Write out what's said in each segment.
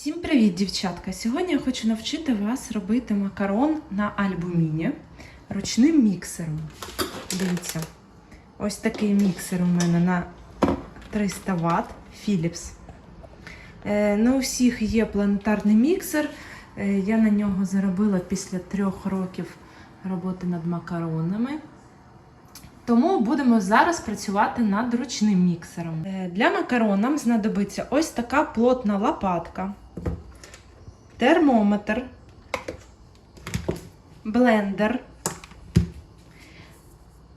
Всім привіт, дівчатка! Сьогодні я хочу навчити вас робити макарон на альбуміні ручним міксером. Дивіться, ось такий міксер у мене на 300 Вт Philips. Не у всіх є планетарний міксер. Е, Я на нього заробила після трьох років роботи над макаронами. Тому будемо зараз працювати над ручним міксером. Е, Для макарон знадобиться ось така плотна лопатка, термометр, блендер.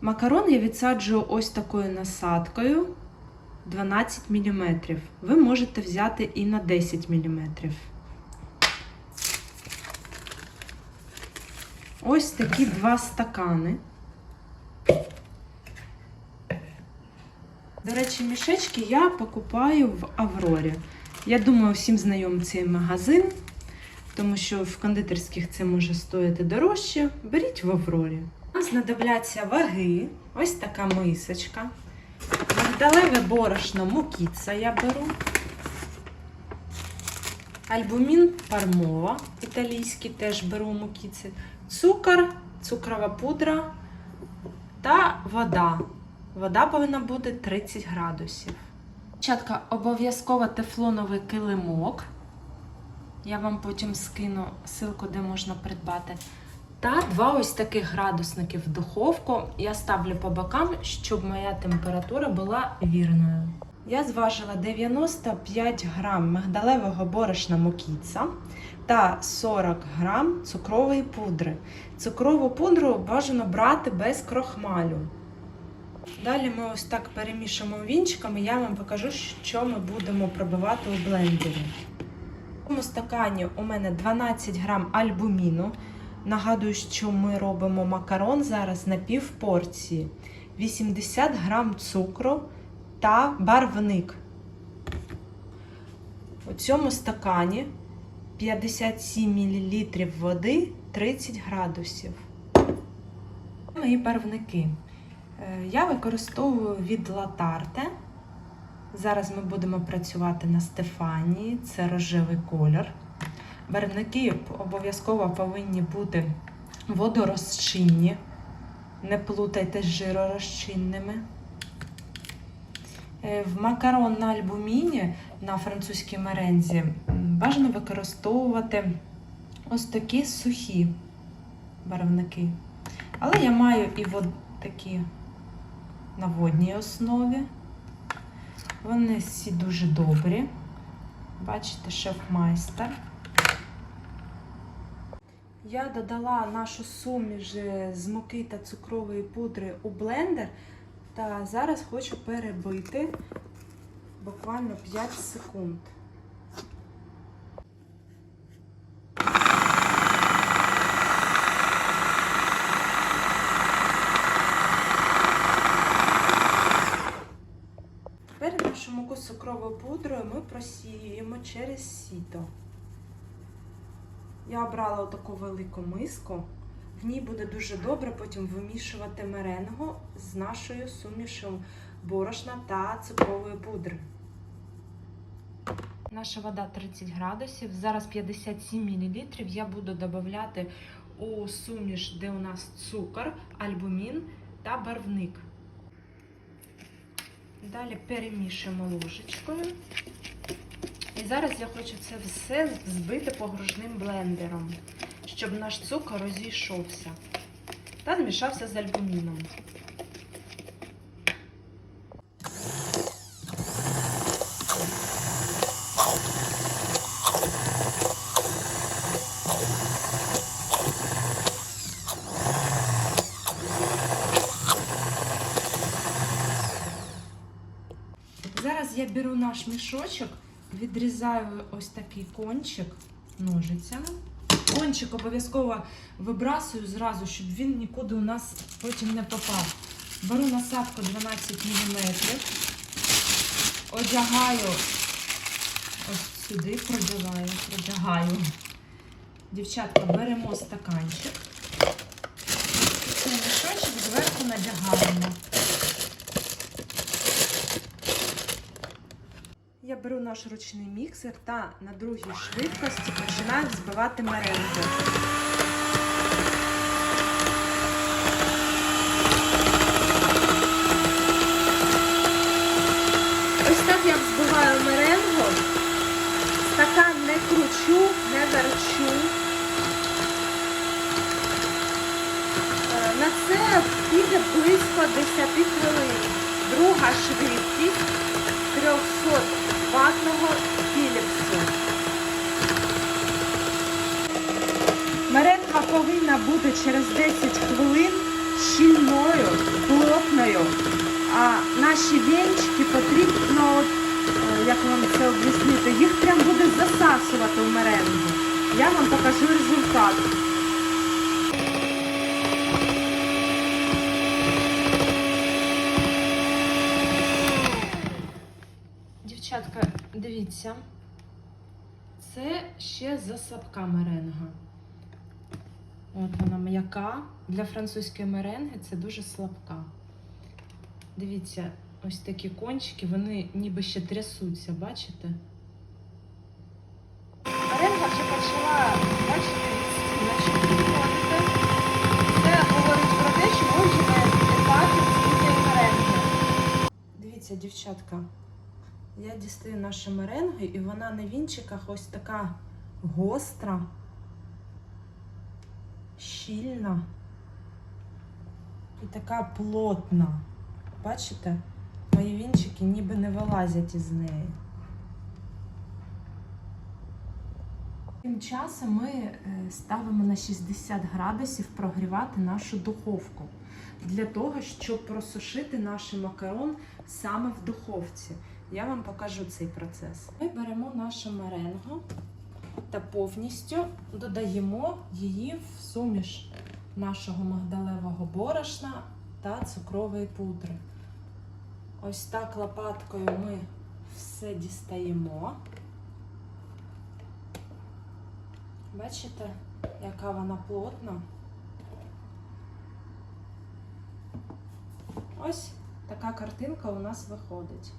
Макарон я відсаджую ось такою насадкою 12 мм. Ви можете взяти і на 10 мм. Ось такі два стакани. До речі, мішечки я покупаю в Аврорі. Я думаю, всім знайомий цей магазин, тому що в кондитерських це може стояти дорожче. Беріть в Аврорі. Нам знадобляться ваги, ось така мисочка. Мигдалеве борошно мукіца я беру. Альбумін пармова, італійський теж беру мукіци. Цукор, цукрова пудра та вода. Вода повинна бути 30 градусів. Дівчатка, обов'язково тефлоновий килимок. Я вам потім скину ссылку, де можна придбати. Та два ось таких градусники в духовку. Я ставлю по бокам, щоб моя температура була вірною. Я зважила 95 грам мигдалевого борошна мокіца та 40 грам цукрової пудри. Цукрову пудру бажано брати без крохмалю. Далі ми ось так перемішуємо вінчиками, я вам покажу, що ми будемо пробивати у блендері. В цьому стакані у мене 12 грам альбуміну. Нагадую, що ми робимо макарон зараз на пів порції, 80 грам цукру та барвник. У цьому стакані 57 мл води 30 градусів. Мої барвники. Е, Я використовую від Латарте. Зараз ми будемо працювати на Стефанії, це рожевий колір. Барвники обов'язково повинні бути водорозчинні, не плутайте з жиророзчинними. Е, В макарон на альбуміні на французькій мерензі бажано використовувати ось такі сухі барвники. Але я маю і от такі на водній основі. Вони всі дуже добрі. Бачите, шеф-майстер. Я додала нашу суміш з муки та цукрової пудри у блендер. Та зараз хочу перебити буквально 5 секунд. Тепер нашу муку з цукровою пудрою ми просіюємо через сіто. Я обрала таку велику миску. В ній буде дуже добре потім вимішувати меренгу з нашою сумішю борошна та цукрової пудри. Наша вода 30 градусів. Зараз 57 мл. Я буду додавати у суміш, де у нас цукор, альбумін та барвник. Далі перемішуємо ложечкою. І зараз я хочу це все збити погружним блендером, щоб наш цукор розійшовся та змішався з альбуміном. Зараз я беру наш мішочок, відрізаю ось такий кончик ножицями. Кончик обов'язково вибрасую зразу, щоб він нікуди у нас потім не попав. Беру насадку 12 мм, одягаю ось сюди, продіваю, продягаю. Дівчатка, беремо стаканчик. Цей мішочок зверху надягаємо. Беру наш ручний міксер та на другій швидкості починаю взбивати меренги. Ось так я взбиваю меренгу. Стакан не кручу, не верчу. Е, На це піде близько 10 хвилин. Друга швидкість 300 ватного філіпсу. Меренга повинна бути через 10 хвилин щільною, плотною. А наші вінчики потрібно, е, як вам це об'яснити, їх прям буде засасувати в меренгу. Я вам покажу результат. Дівчатка, дивіться, це ще заслабка меренга. От вона м'яка. Для французької меренги це дуже слабка. Дивіться, ось такі кончики, вони ніби ще трясуться, бачите? Меренга вже почала, бачите, значить підходити. Це говорить про те, що ми вже маємо підпати з меренги. Дивіться, дівчатка, я дістаю наші меренги, і вона на вінчиках ось така гостра, щільна і така плотна. Бачите? Мої вінчики ніби не вилазять із неї. Тим часом ми е, ставимо на 60 градусів прогрівати нашу духовку для того, щоб просушити наш макарон саме в духовці. Я вам покажу цей процес. Ми беремо нашу меренгу та повністю додаємо її в суміш нашого магдалевого борошна та цукрової пудри. Ось так лопаткою ми все дістаємо. Бачите, яка вона плотна? Ось така картинка у нас виходить.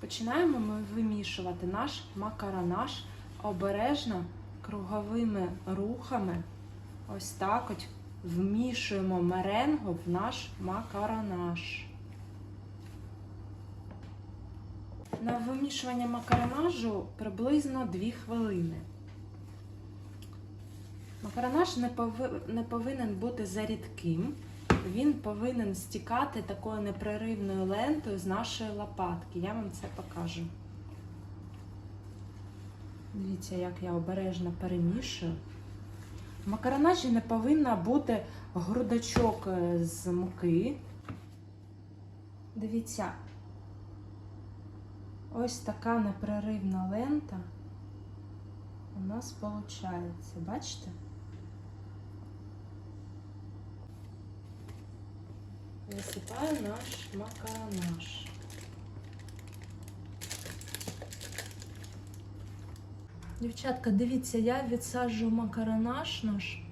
Починаємо ми вимішувати наш макаронаж обережно круговими рухами. Ось так от вмішуємо меренгу в наш макаронаж. На вимішування макаронажу приблизно 2 хвилини. Макаронаж не, не повинен бути зарідким. Він повинен стікати такою непреривною лентою з нашої лопатки. Я вам це покажу. Дивіться, як я обережно перемішую. В макаронажі не повинна бути грудочок е, з муки. Дивіться, ось така непреривна лента у нас виходить. Бачите? Висипаю наш макаронаж. Дівчатка, дивіться, я відсаджую макаронаж наш.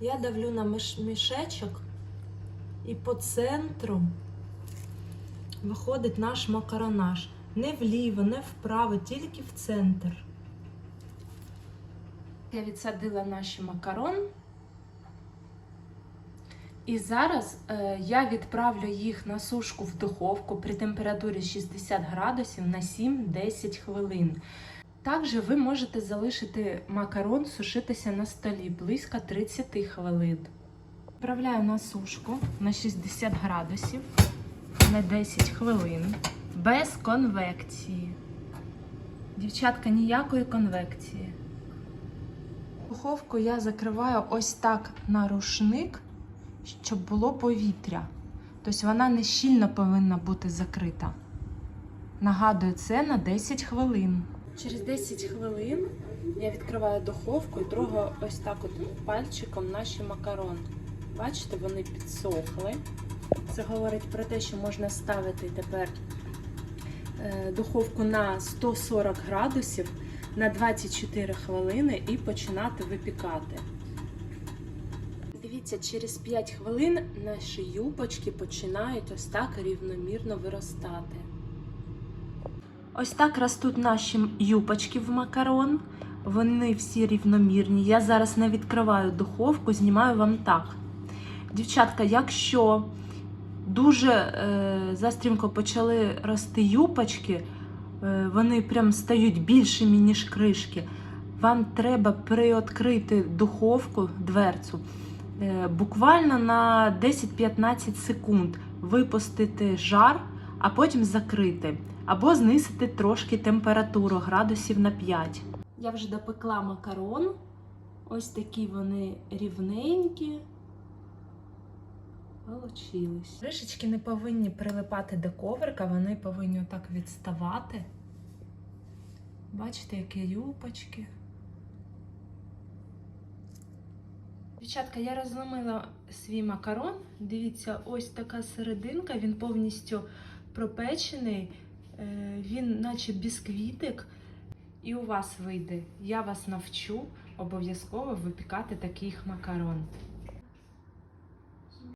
Я давлю на міш- мішечок і по центру виходить наш макаронаж. Не вліво, не вправо, тільки в центр. Я відсадила наші макарон. І зараз е, я відправлю їх на сушку в духовку при температурі 60 градусів на 7-10 хвилин. Також ви можете залишити макарон сушитися на столі близько 30 хвилин. Відправляю на сушку на 60 градусів на 10 хвилин без конвекції. Дівчатка, ніякої конвекції. Духовку я закриваю ось так на рушник, щоб було повітря. Тобто вона не щільно повинна бути закрита. Нагадую, це на 10 хвилин. Через 10 хвилин я відкриваю духовку і трогаю ось так от пальчиком наші макарони. Бачите, вони підсохли. Це говорить про те, що можна ставити тепер е, духовку на 140 градусів на 24 хвилини і починати випікати. Дивіться, через 5 хвилин наші юбочки починають ось так рівномірно виростати. Ось так ростуть наші юбочки в макарон. Вони всі рівномірні. Я зараз не відкриваю духовку, знімаю вам так. Дівчатка, якщо дуже е, застрімко почали рости юпочки, е, вони прям стають більшими, ніж кришки. Вам треба приоткрити духовку, дверцю, е, буквально на 10-15 секунд випустити жар, а потім закрити. Або знизити трошки температуру градусів на 5. Я вже допекла макарон. Ось такі вони рівненькі. Получилось. Кришечки не повинні прилипати до коврика, вони повинні отак відставати. Бачите, які юпочки. Дівчатка, я розломила свій макарон. Дивіться, ось така серединка, він повністю пропечений, Е, він наче бісквітик. І у вас вийде. Я вас навчу обов'язково випікати такий макарон.